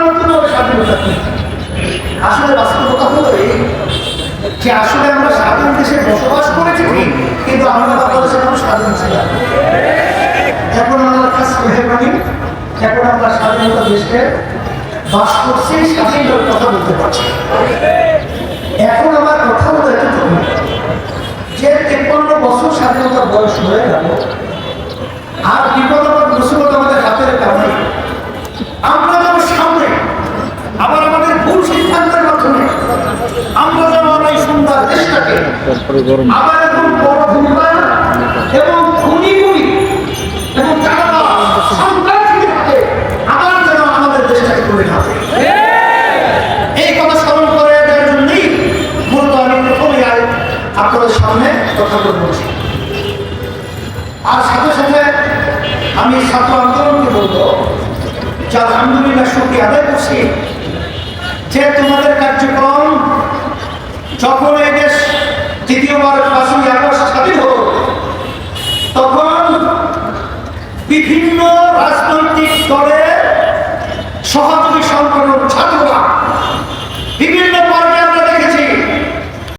নতুন স্বাধীনতা কি? বাস করছি, স্বাধীনতার কথা বলতে পারছি এখন আমার কথা হলো যে তেপ্পান্ন বছর স্বাধীনতার বয়স হয়ে গেল, আর বিপদ আপদ মুসিবত আমাদের হাতের কারণে আমরা যেন সামনে আবার আমাদের ভুল সিদ্ধান্তের মাধ্যমে আমরা আমার এই সুন্দর দেশটাকে আবার এখন বড় ভূমিকা এবং খুনি খুনি এবং যেন আমাদের এই কথা স্মরণ করে জন্যই আমি আপনাদের সামনে কথা বলছি আর সাথে সাথে আমি ছাত্র আন্দোলনকে বলব যে শুক্রিয়া আদায় করছি যে তোমাদের কার্যক্রম যখন এই দেশ দ্বিতীয়বার পাঁচই আগস্ট স্বাধীন হোক তখন বিভিন্ন রাজনৈতিক দলের সহযোগী সহযোগিতা